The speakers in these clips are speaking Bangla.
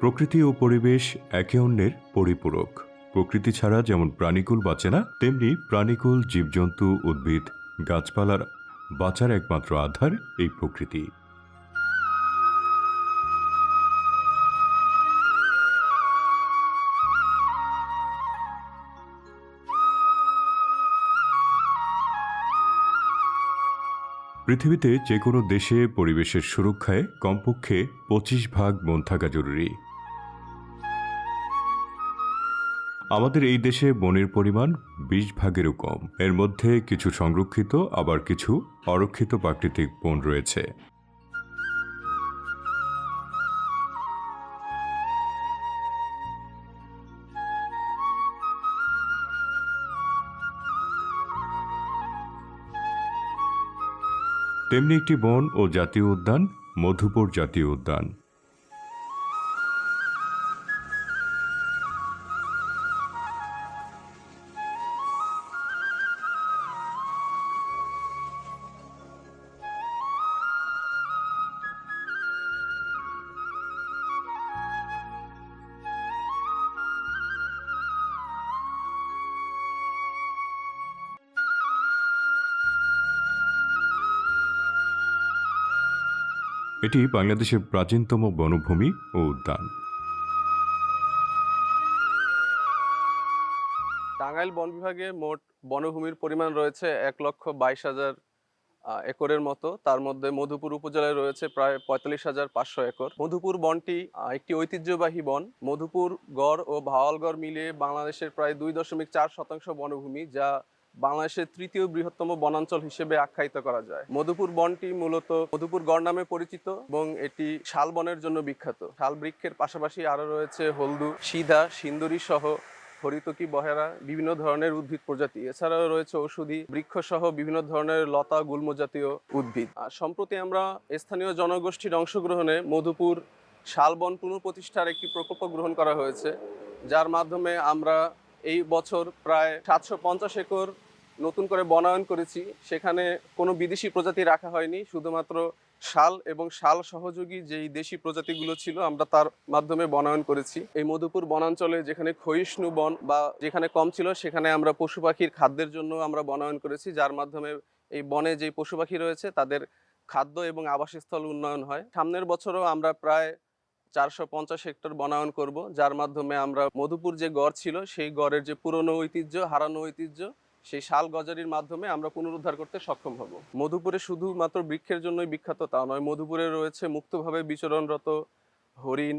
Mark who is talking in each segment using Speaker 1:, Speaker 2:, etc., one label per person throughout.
Speaker 1: প্রকৃতি ও পরিবেশ একে অন্যের পরিপূরক। প্রকৃতি ছাড়া যেমন প্রাণীকুল বাঁচে না, তেমনি প্রাণীকুল, জীবজন্তু, উদ্ভিদ, গাছপালার বাঁচার একমাত্র আধার এই প্রকৃতি। পৃথিবীতে যে কোনো দেশে পরিবেশের সুরক্ষায় কমপক্ষে পঁচিশ ভাগ বন থাকা জরুরি। আমাদের এই দেশে বনের পরিমাণ বিশ ভাগেরও কম। এর মধ্যে কিছু সংরক্ষিত, আবার কিছু অরক্ষিত প্রাকৃতিক বন রয়েছে। তেমনি একটি বন ও জাতীয় উদ্যান, মধুপুর জাতীয় উদ্যান। এটি বাংলাদেশের প্রাচীনতম বনভূমি ও উদ্যান।
Speaker 2: টাঙ্গাইল বন বিভাগে মোট বনভূমির পরিমাণ রয়েছে এক লক্ষ বাইশ হাজার একরের মতো। তার মধ্যে মধুপুর উপজেলায় রয়েছে প্রায় পঁয়তাল্লিশ হাজার পাঁচশো একর। মধুপুর বনটি একটি ঐতিহ্যবাহী বন। মধুপুর, গড় ও ভাওয়ালগড় মিলিয়ে বাংলাদেশের প্রায় দুই দশমিক চার শতাংশ বনভূমি, যা বাংলাদেশের তৃতীয় বৃহত্তম বনাঞ্চল হিসেবে আখ্যায়িত করা যায়। মধুপুর বনটি মূলত মধুপুর গড় নামে পরিচিত এবং এটি শাল বনের জন্য বিখ্যাত। শাল বৃক্ষের পাশাপাশি আরও রয়েছে হলদু, সিধা, সিন্দুরি সহ হরিতকি, বহেরা, বিভিন্ন ধরনের উদ্ভিদ প্রজাতি। এছাড়াও রয়েছে ঔষধি বৃক্ষ সহ বিভিন্ন ধরনের লতা, গুল্ম জাতীয় উদ্ভিদ। আর সম্প্রতি আমরা স্থানীয় জনগোষ্ঠীর অংশগ্রহণে মধুপুর শালবন পুনঃপ্রতিষ্ঠার একটি প্রকল্প গ্রহণ করা হয়েছে, যার মাধ্যমে আমরা এই বছর প্রায় সাতশো পঞ্চাশ একর নতুন করে বনায়ন করেছি। সেখানে কোনো বিদেশি প্রজাতি রাখা হয়নি। শুধুমাত্র শাল এবং শাল সহযোগী যেই দেশি প্রজাতিগুলো ছিল, আমরা তার মাধ্যমে বনায়ন করেছি। এই মধুপুর বনাঞ্চলে যেখানে ক্ষয়িষ্ণু বন বা যেখানে কম ছিল, সেখানে আমরা পশু পাখির খাদ্যের জন্য আমরা বনায়ন করেছি, যার মাধ্যমে এই বনে যে পশু পাখি রয়েছে, তাদের খাদ্য এবং আবাসস্থল উন্নয়ন হয়। সামনের বছরও আমরা প্রায় চারশো পঞ্চাশ হেক্টর বনায়ন করব, যার মাধ্যমে আমরা মধুপুর যে গড় ছিল, সেই গড়ের যে পুরনো ঐতিহ্য, হারানো ঐতিহ্য সেই শাল গজারির মাধ্যমে আমরা পুনরুদ্ধার করতে সক্ষম হব। মধুপুরে শুধুমাত্র বৃক্ষের জন্যই বিখ্যাত তা নয়, মধুপুরে রয়েছে মুক্তভাবে বিচরণরত হরিণ,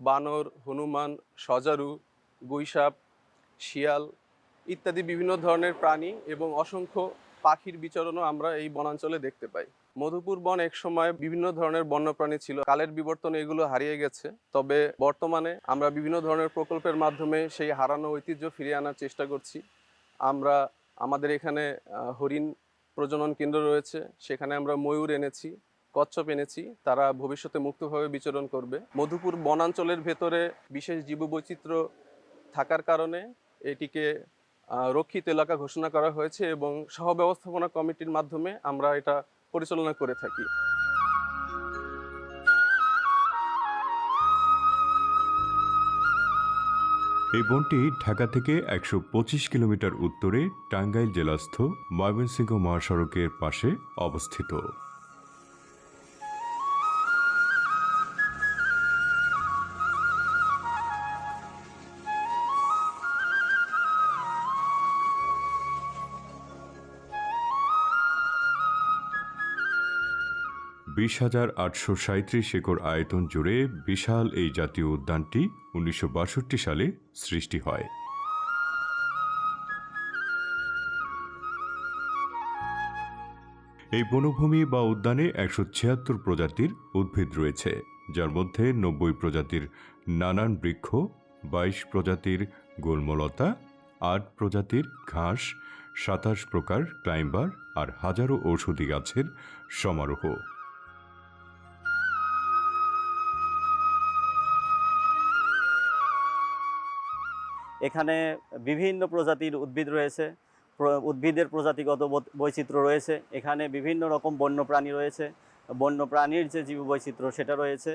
Speaker 2: বানর, হনুমান, সজারু, গুইসাপ, শিয়াল ইত্যাদি বিভিন্ন ধরনের প্রাণী এবং অসংখ্য পাখির বিচরণও আমরা এই বনাঞ্চলে দেখতে পাই। মধুপুর বন এক সময় বিভিন্ন ধরনের বন্যপ্রাণী ছিল। কালের বিবর্তনে এগুলো হারিয়ে গেছে। তবে বর্তমানে আমরা বিভিন্ন ধরনের প্রকল্পের মাধ্যমে সেই হারানো ঐতিহ্য ফিরিয়ে আনার চেষ্টা করছি। আমরা আমাদের এখানে হরিণ প্রজনন কেন্দ্র রয়েছে। সেখানে আমরা ময়ূর এনেছি, কচ্ছপ এনেছি। তারা ভবিষ্যতে মুক্তভাবে বিচরণ করবে। মধুপুর বনাঞ্চলের ভেতরে বিশেষ জীববৈচিত্র্য থাকার কারণে এটিকে রক্ষিত এলাকা ঘোষণা করা হয়েছে এবং সহ ব্যবস্থাপনা কমিটির মাধ্যমে আমরা এটা পরিচালনা করে থাকি।
Speaker 1: এই বনটি ঢাকা থেকে একশো পঁচিশ কিলোমিটার উত্তরে টাঙ্গাইল জেলাস্থ ময়মনসিংহ মহাসড়কের পাশে অবস্থিত। বিশ হাজার আটশো সাঁত্রিশ একর আয়তন জুড়ে বিশাল এই জাতীয় উদ্যানটি উনিশশো বাষট্টি সালে সৃষ্টি হয়। এই বনভূমি বা উদ্যানে একশো ছিয়াত্তর প্রজাতির উদ্ভিদ রয়েছে, যার মধ্যে নব্বই প্রজাতির নানান বৃক্ষ, বাইশ প্রজাতির গোলমলতা, আট প্রজাতির ঘাস, সাতাশ প্রকার ক্লাইম্বার আর হাজারো ঔষধি গাছের সমারোহ।
Speaker 3: এখানে বিভিন্ন প্রজাতির উদ্ভিদ রয়েছে উদ্ভিদের প্রজাতিগত বৈচিত্র্য রয়েছে, এখানে বিভিন্ন রকম বন্যপ্রাণী রয়েছে। বন্যপ্রাণীর যে জীব বৈচিত্র্য সেটা রয়েছে।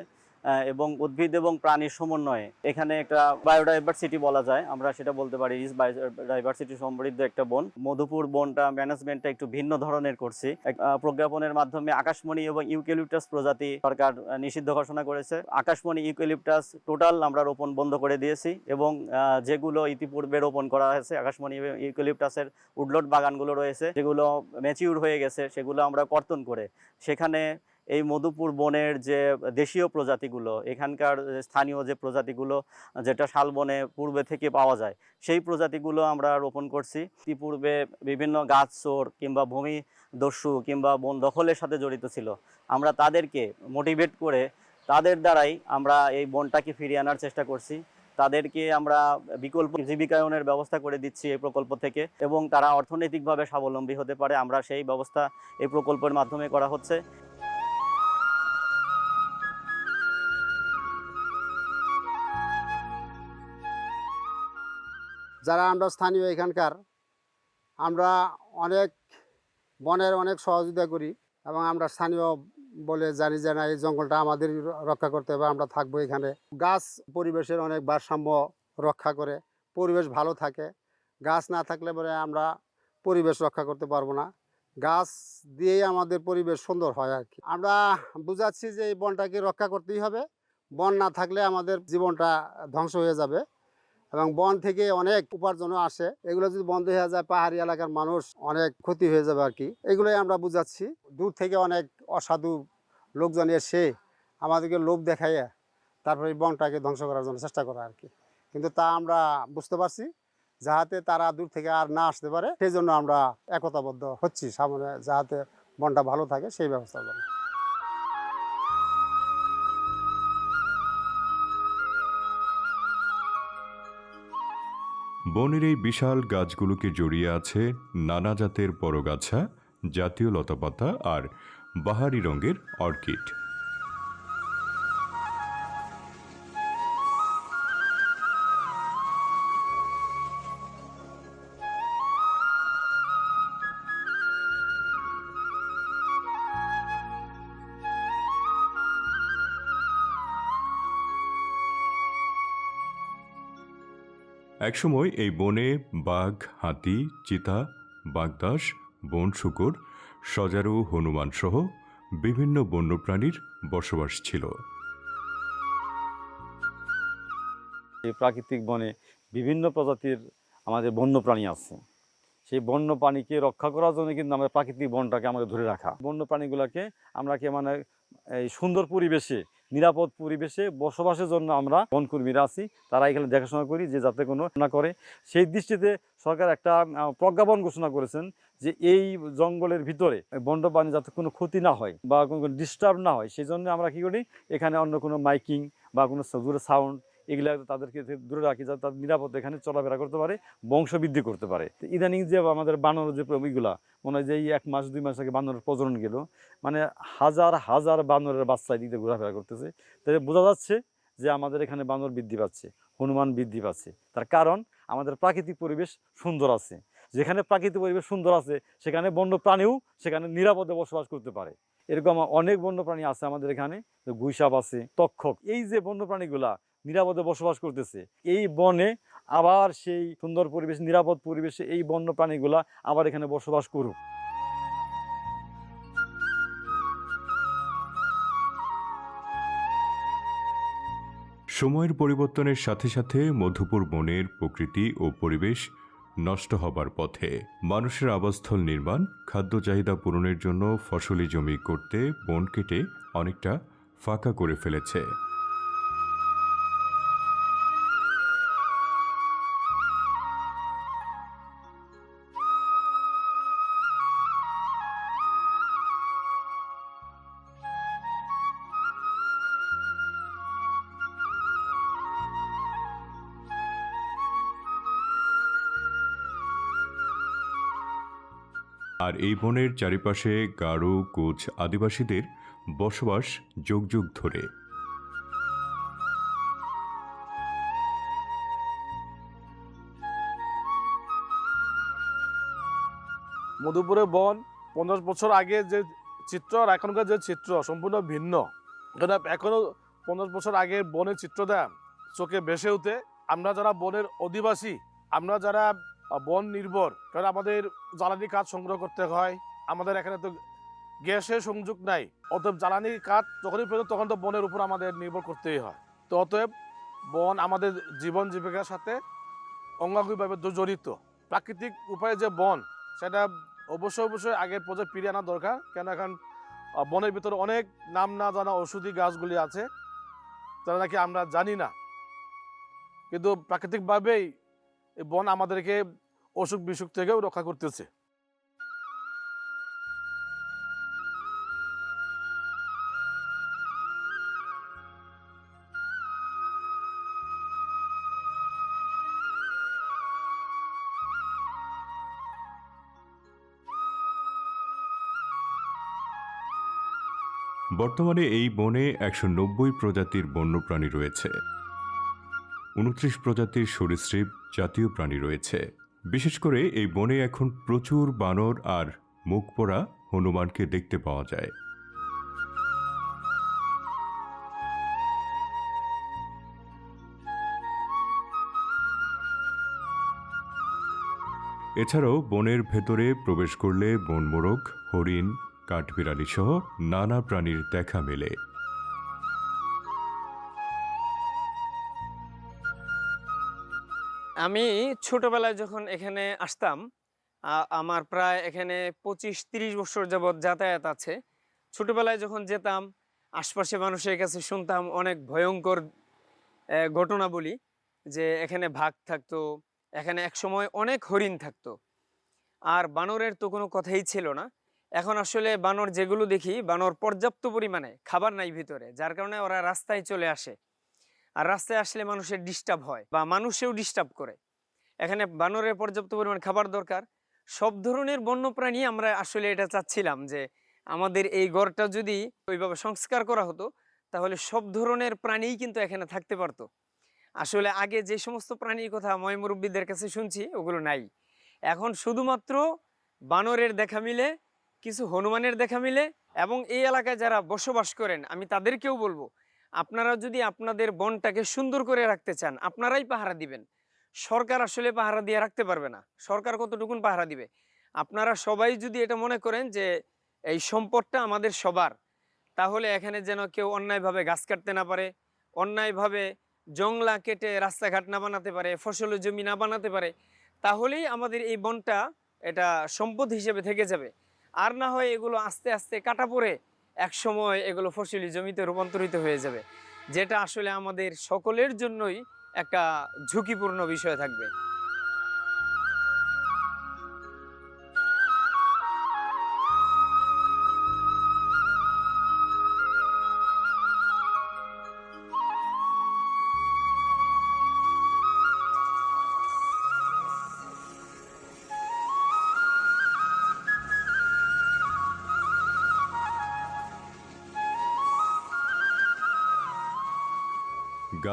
Speaker 3: এবং উদ্ভিদ এবং প্রাণীর সমন্বয়ে। এখানে একটা বায়োডাইভার্সিটি বলা যায়, আমরা সেটা বলতে পারি রিচ বায়োডাইভার্সিটি সমৃদ্ধ একটা বন। মধুপুর বনটা ম্যানেজমেন্টটা একটু ভিন্ন ধরনের করছি। প্রজ্ঞাপনের মাধ্যমে আকাশমণি এবং ইউক্যালিপটাস প্রজাতি সরকার নিষিদ্ধ ঘোষণা করেছে। আকাশমণি ইউক্যালিপটাস টোটাল আমরা রোপণ বন্ধ করে দিয়েছি এবং যেগুলো ইতিপূর্বে রোপণ করা হয়েছে, আকাশমণি এবং ইউক্যালিপটাসের উডলট বাগানগুলো রয়েছে, যেগুলো ম্যাচিউর হয়ে গেছে, সেগুলো আমরা কর্তন করে। সেখানে এই মধুপুর বনের যে দেশীয় প্রজাতিগুলো, এখানকার স্থানীয় যে প্রজাতিগুলো, যেটা শালবনে পূর্বে থেকে পাওয়া যায়, সেই প্রজাতিগুলো আমরা রোপণ করছি। ইতিপূর্বে বিভিন্ন গাছ চোর কিংবা ভূমি দস্যু কিংবা বন দখলের সাথে জড়িত ছিল। আমরা তাদেরকে মোটিভেট করে তাদের দ্বারাই আমরা এই বনটাকে ফিরিয়ে আনার চেষ্টা করছি। তাদেরকে আমরা বিকল্প জীবিকায়নের ব্যবস্থা করে দিচ্ছি এই প্রকল্প থেকে এবং তারা অর্থনৈতিকভাবে স্বাবলম্বী হতে পারে। আমরা সেই ব্যবস্থা এই প্রকল্পের মাধ্যমে করা হচ্ছে।
Speaker 4: যারা আমরা স্থানীয় এখানকার, আমরা অনেক বনের অনেক সহযোগিতা করি এবং আমরা স্থানীয় বলে জানি যে না, এই জঙ্গলটা আমাদের রক্ষা করতে হবে, আমরা থাকব এখানে। গাছ পরিবেশের অনেক ভারসাম্য রক্ষা করে, পরিবেশ ভালো থাকে। গাছ না থাকলে পরে আমরা পরিবেশ রক্ষা করতে পারব না। গাছ দিয়েই আমাদের পরিবেশ সুন্দর হয় আর কি। আমরা বুঝাচ্ছি যে এই বনটাকে রক্ষা করতেই হবে। বন না থাকলে আমাদের জীবনটা ধ্বংস হয়ে যাবে। এবং বন থেকে অনেক উপার্জনও আসে। এগুলো যদি বন্ধ হয়ে যায়, পাহাড়ি এলাকার মানুষ অনেক ক্ষতি হয়ে যাবে আর কি এগুলোই আমরা বুঝাচ্ছি। দূর থেকে অনেক অসাধু লোকজন এসে আমাদেরকে লোভ দেখাইয়া তারপরে এই বনটাকে ধ্বংস করার জন্য চেষ্টা করা আর কি কিন্তু তা আমরা বুঝতে পারছি, যাহাতে তারা দূর থেকে আর না আসতে পারে, সেই জন্য আমরা একতাবদ্ধ হচ্ছি। সামনে যাহাতে বনটা ভালো থাকে, সেই ব্যবস্থা করি।
Speaker 1: বনের এই বিশাল গাছগুলোকে জড়িয়ে আছে নানা জাতের পরগাছা, জাতীয় লতাপাতা আর বাহারি রঙের অর্কিড। একসময় এই বনে বাঘ, হাতি, চিতা, বাগদাস, বন শুকুর, সজারু হনুমান সহ বিভিন্ন বন্যপ্রাণীর বসবাস ছিল।
Speaker 5: এই প্রাকৃতিক বনে বিভিন্ন প্রজাতির আমাদের বন্যপ্রাণী আছে। সেই বন্যপ্রাণীকে রক্ষা করার জন্য কিন্তু আমাদের প্রাকৃতিক বনটাকে আমাদের ধরে রাখা। বন্যপ্রাণীগুলোকে আমরা কি মানে এই সুন্দর পরিবেশে নিরাপদ পরিবেশে বসবাসের জন্য আমরা বনকর্মীরা আছি। তারা এখানে দেখাশোনা করি যে যাতে কোনো না করে। সেই দৃষ্টিতে সরকার একটা প্রজ্ঞাপন ঘোষণা করেছেন যে এই জঙ্গলের ভিতরে বন্যপ্রাণী যাতে কোনো ক্ষতি না হয় বা কোনো ডিস্টার্ব না হয় সেই জন্য আমরা কি করি? এখানে অন্য কোনো মাইকিং বা কোনো জোরে সাউন্ড এগুলা তাদেরকে দূরে রাখি যাতে তাদের নিরাপদ এখানে চলাফেরা করতে পারে বংশ বৃদ্ধি করতে পারে। ইদানিং যে আমাদের বানর যে ইগুলা, মনে হয় যে এই এক মাস, দুই মাস আগে বানরের প্রজনন গেল মানে হাজার হাজার বানরের বাচ্চা এদিকে ঘোরাফেরা করতেছে। তাই বোঝা যাচ্ছে যে আমাদের এখানে বানর বৃদ্ধি পাচ্ছে, হনুমান বৃদ্ধি পাচ্ছে। তার কারণ আমাদের প্রাকৃতিক পরিবেশ সুন্দর আছে। যেখানে প্রাকৃতিক পরিবেশ সুন্দর আছে, সেখানে বন্য প্রাণীও সেখানে নিরাপদে বসবাস করতে পারে। এরকম অনেক বন্য প্রাণী আছে আমাদের এখানে গুইসাপ আছে, তক্ষক, এই যে বন্য প্রাণীগুলা নিরাপদে বসবাস করতেছে। এই বনে আবার সেই সুন্দর পরিবেশ, নিরাপদ পরিবেশে এই বন্য প্রাণীগুলা আবার এখানে বসবাস করুক।
Speaker 1: সময়ের পরিবর্তনের সাথে সাথে মধুপুর বনের প্রকৃতি ও পরিবেশ নষ্ট হবার পথে মানুষের আবাসস্থল নির্মাণ, খাদ্য চাহিদা পূরণের জন্য ফসলি জমি করতে বন কেটে অনেকটা ফাঁকা করে ফেলেছে। আর এই বনের চারিপাশে গারো, কোচ আদিবাসীদের বসবাস যুগ যুগ ধরে।
Speaker 6: মধুপুরে বন, পঞ্চাশ বছর আগে যে চিত্র আর এখনকার যে চিত্র সম্পূর্ণ ভিন্ন। এখানে এখনও পঞ্চাশ বছর আগে বনের চিত্রটা চোখে ভেসে উঠে আমরা যারা বনের অধিবাসী, আমরা যারা বন নির্ভর। কারণ আমাদের জ্বালানি কাঠ সংগ্রহ করতে হয়। আমাদের এখানে তো গ্যাসের সংযোগ নাই। অতএব জ্বালানি কাঠ যখনই প্রয়োজন, তখন তো বনের উপর আমাদের নির্ভর করতেই হয়। তো অতএব বন আমাদের জীবন জীবিকার সাথে অঙ্গাঙ্গিভাবে জড়িত। প্রাকৃতিক উপায়ে যে বন, সেটা অবশ্যই অবশ্যই আগের পর্যায়ে ফিরিয়ে আনা দরকার। কেন এখন বনের ভিতরে অনেক নাম না জানা ওষুধি গাছগুলি আছে, যারা নাকি আমরা জানি না। কিন্তু প্রাকৃতিকভাবেই এই বন আমাদেরকে অসুখ বিসুখ থেকেও রক্ষা করতেছে।
Speaker 1: বর্তমানে এই বনে একশো নব্বই প্রজাতির বন্যপ্রাণী রয়েছে। উনত্রিশ প্রজাতির সরীসৃপ জাতীয় প্রাণী রয়েছে। বিশেষ করে এই বনে এখন প্রচুর বানর আর মুখ পোড়া হনুমানকে দেখতে পাওয়া যায়। এছাড়াও বনের ভেতরে প্রবেশ করলে বনমোরগ, হরিণ কাঠবিড়ালি সহ নানা প্রাণীর দেখা মেলে।
Speaker 7: আমি ছোটবেলায় যখন এখানে আসতাম আমার প্রায় এখানে পঁচিশ তিরিশ বছর যাবৎ যাতায়াত আছে। ছোটবেলায় যখন যেতাম আশপাশে মানুষের কাছে শুনতাম অনেক ভয়ঙ্কর ঘটনা বলি যে এখানে ভাগ থাকতো, এখানে একসময় অনেক হরিণ থাকতো। আর বানরের তো কোনো কথাই ছিল না। এখন আসলে বানর যেগুলো দেখি, বানর পর্যাপ্ত পরিমাণে খাবার নাই ভিতরে, যার কারণে ওরা রাস্তায় চলে আসে। আর রাস্তায় আসলে মানুষের ডিস্টার্ব হয় বা মানুষেও ডিস্টার্ব করে। এখানে বানরের পর্যাপ্ত পরিমাণ খাবার দরকার। সব ধরনের বন্যপ্রাণী আমরা আসলে এটা চাচ্ছিলাম যে আমাদের এই গড়টা যদি ওইভাবে সংস্কার করা হতো, তাহলে সব ধরনের প্রাণীই কিন্তু এখানে থাকতে পারতো। আসলে আগে যে সমস্ত প্রাণীর কথা ময়মুরব্বীদের কাছে শুনছি, ওগুলো নাই। এখন শুধুমাত্র বানরের দেখা মিলে, কিছু হনুমানের দেখা মিলে এবং এই এলাকায় যারা বসবাস করেন, আমি তাদেরকেও বলব আপনারা যদি আপনাদের বনটাকে সুন্দর করে রাখতে চান, আপনারাই পাহারা দিবেন। সরকার আসলে পাহারা দিয়ে রাখতে পারবে না। সরকার কতটুকুন পাহারা দিবে? আপনারা সবাই যদি এটা মনে করেন যে এই সম্পদটা আমাদের সবার, তাহলে এখানে যেন কেউ অন্যায়ভাবে গাছ কাটতে না পারে, অন্যায়ভাবে জংলা কেটে রাস্তাঘাট না বানাতে পারে, ফসলের জমি না বানাতে পারে, তাহলেই আমাদের এই বনটা এটা সম্পদ হিসেবে থেকে যাবে। আর না হয় এগুলো আস্তে আস্তে কাটা পড়ে এক সময় এগুলো ফসলি জমিতে রূপান্তরিত হয়ে যাবে, যেটা আসলে আমাদের সকলের জন্যই একটা ঝুঁকিপূর্ণ বিষয় থাকবে।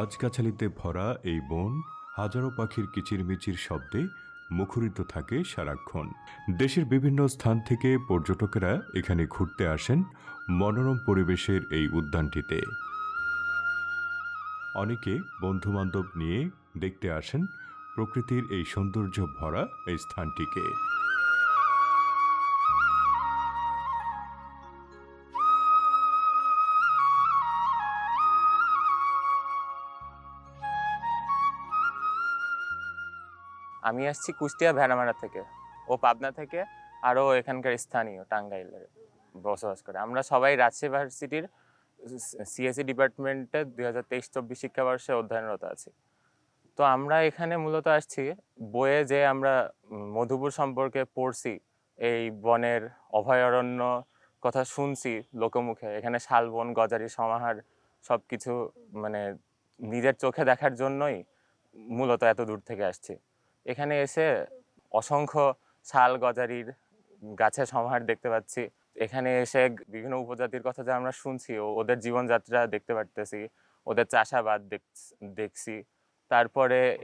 Speaker 1: গাছগাছালিতে ভরা এই বন হাজারো পাখির কিচিরমিচির শব্দে মুখরিত থাকে সারাক্ষণ। দেশের বিভিন্ন স্থান থেকে পর্যটকেরা এখানে ঘুরতে আসেন মনোরম পরিবেশের এই উদ্যানটিতে। অনেকে বন্ধুবান্ধব নিয়ে দেখতে আসেন প্রকৃতির এই সৌন্দর্য ভরা এই স্থানটিকে।
Speaker 8: আমি আসছি কুষ্টিয়া ভেড়ামারা থেকে। ও পাবনা থেকে আরও এখানকার স্থানীয় টাঙ্গাইলের বসবাস করে। আমরা সবাই রাজশাহী ভার্সিটির সিএসসি ডিপার্টমেন্টে দুই হাজার তেইশ চব্বিশ শিক্ষাবর্ষে অধ্যয়নরত আছি। তো আমরা এখানে মূলত আসছি বইয়ে যে আমরা মধুপুর সম্পর্কে পড়ছি, এই বনের অভয়ারণ্য কথা শুনছি লোকমুখে, এখানে শালবন গজারি, সমাহার সব কিছু মানে নিজের চোখে দেখার জন্যই মূলত এত দূর থেকে আসছি। এখানে এসে অসংখ্য শাল গজারির গাছের সমাহার দেখতে পাচ্ছি। এখানে এসে বিভিন্ন উপজাতির কথা যা আমরা শুনছি, ও ওদের জীবনযাত্রা দেখতে পারতেছি, ওদের চাষাবাদ দেখ- দেখছি। তারপরে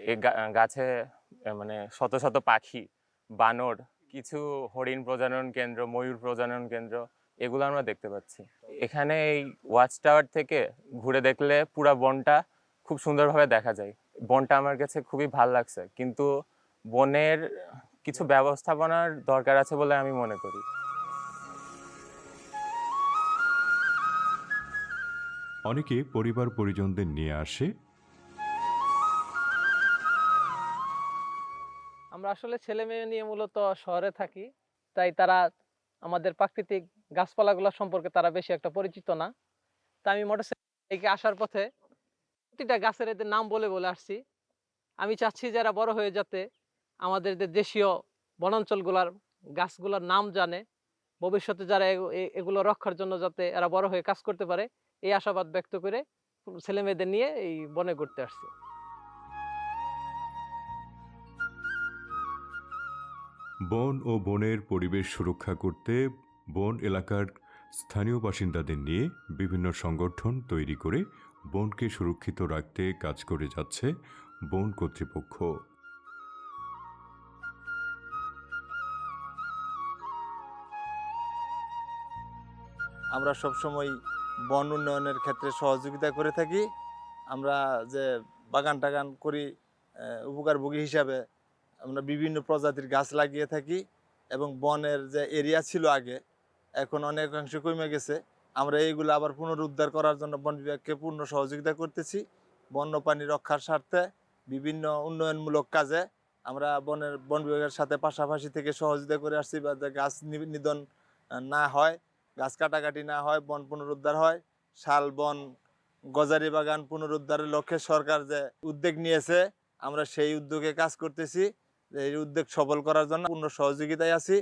Speaker 8: গাছে মানে শত শত পাখি, বানর, কিছু হরিণ প্রজনন কেন্দ্র, ময়ূর প্রজনন কেন্দ্র, এগুলো আমরা দেখতে পাচ্ছি। এখানে এই ওয়াচ টাওয়ার থেকে ঘুরে দেখলে পুরা বনটা খুব সুন্দরভাবে দেখা যায়। বনটা আমার কাছে খুবই ভালো লাগছে। কিন্তু বনের কিছু ব্যবস্থাপনার দরকার আছে বলে আমি মনে করি।
Speaker 1: অনেকে পরিবার পরিজনদের নিয়ে আসে।
Speaker 9: আমরা আসলে ছেলে মেয়ে নিয়ে মূলত শহরে থাকি তাই তারা আমাদের প্রাকৃতিক গাছপালাগুলো সম্পর্কে তারা বেশি একটা পরিচিত না। তা আমি মোটরসাইকেল আসার পথে প্রতিটা গাছের এদের নাম বলে বলে আসছি। আমি চাচ্ছি যারা বড় হয়ে যাতে আমাদের যে দেশীয় বনাঞ্চলগুলার গাছগুলোর নাম জানে, ভবিষ্যতে যারা এগুলো রক্ষার জন্য যাতে এরা বড় হয়ে কাজ করতে পারে, এই আশাবাদ ব্যক্ত করে ছেলে মেয়েদের নিয়ে এই বনে ঘুরতে আসছে।
Speaker 1: বন ও বনের পরিবেশ সুরক্ষা করতে বন এলাকার স্থানীয় বাসিন্দাদের নিয়ে বিভিন্ন সংগঠন তৈরি করে বনকে সুরক্ষিত রাখতে কাজ করে যাচ্ছে বন কর্তৃপক্ষ।
Speaker 10: আমরা সবসময় বন উন্নয়নের ক্ষেত্রে সহযোগিতা করে থাকি। আমরা যে বাগান টাগান করি উপকারভোগী হিসাবে আমরা বিভিন্ন প্রজাতির গাছ লাগিয়ে থাকি এবং বনের যে এরিয়া ছিল আগে, এখন অনেকাংশ কমে গেছে। আমরা এইগুলো আবার পুনরুদ্ধার করার জন্য বন বিভাগকে পূর্ণ সহযোগিতা করতেছি। বন্যপ্রাণী রক্ষার স্বার্থে বিভিন্ন উন্নয়নমূলক কাজে আমরা বনের, বন বিভাগের সাথে পাশাপাশি থেকে সহযোগিতা করে আসছি বা গাছ নিধন না হয়। গাছ কাটাকাটি না হয়, বন পুনরুদ্ধার হয়। শাল, বন, গজারি বাগান পুনরুদ্ধারের লক্ষ্যে সরকার যে উদ্যোগ নিয়েছে, আমরা সেই উদ্যোগে কাজ করতেছি। এই উদ্যোগ সফল করার জন্য পূর্ণ সহযোগিতায় আছি।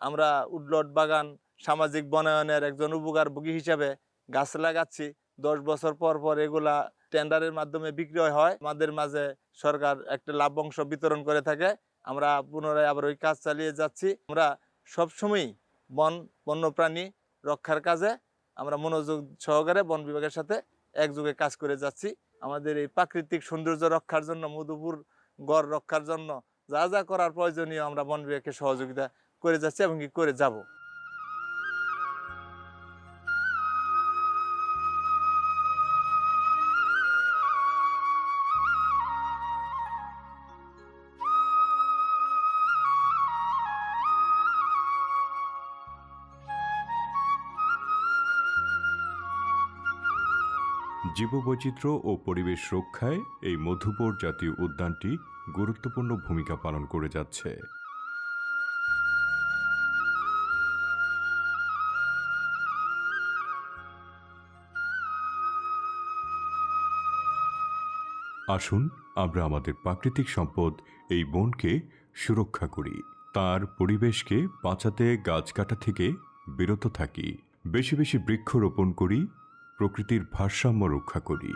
Speaker 10: আমরা উডলট বাগান সামাজিক বনায়নের একজন উপকারভোগী হিসাবে গাছ লাগাচ্ছি। দশ বছর পর পর এগুলা টেন্ডারের মাধ্যমে বিক্রয় হয়। আমাদের মাঝে সরকার একটা লাভ্যাংশ বিতরণ করে থাকে। আমরা পুনরায় আবার ওই কাজ চালিয়ে যাচ্ছি। আমরা সবসময়ই বন, বন্যপ্রাণী রক্ষার কাজে আমরা মনোযোগ সহকারে বন বিভাগের সাথে একযোগে কাজ করে যাচ্ছি। আমাদের এই প্রাকৃতিক সৌন্দর্য রক্ষার জন্য, মধুপুর গড় রক্ষার জন্য যা যা করার প্রয়োজনীয় আমরা বন বিভাগকে সহযোগিতা করে যাচ্ছি এবং কি করে যাব।
Speaker 1: জীববৈচিত্র্য ও পরিবেশ রক্ষায় এই মধুপুর জাতীয় উদ্যানটি গুরুত্বপূর্ণ ভূমিকা পালন করে যাচ্ছে। আসুন, আমরা আমাদের প্রাকৃতিক সম্পদ এই বনকে সুরক্ষা করি। তার পরিবেশকে বাঁচাতে গাছ কাটা থেকে বিরত থাকি। বেশি বেশি বৃক্ষ রোপণ করি প্রকৃতির ভারসাম্য রক্ষা করি।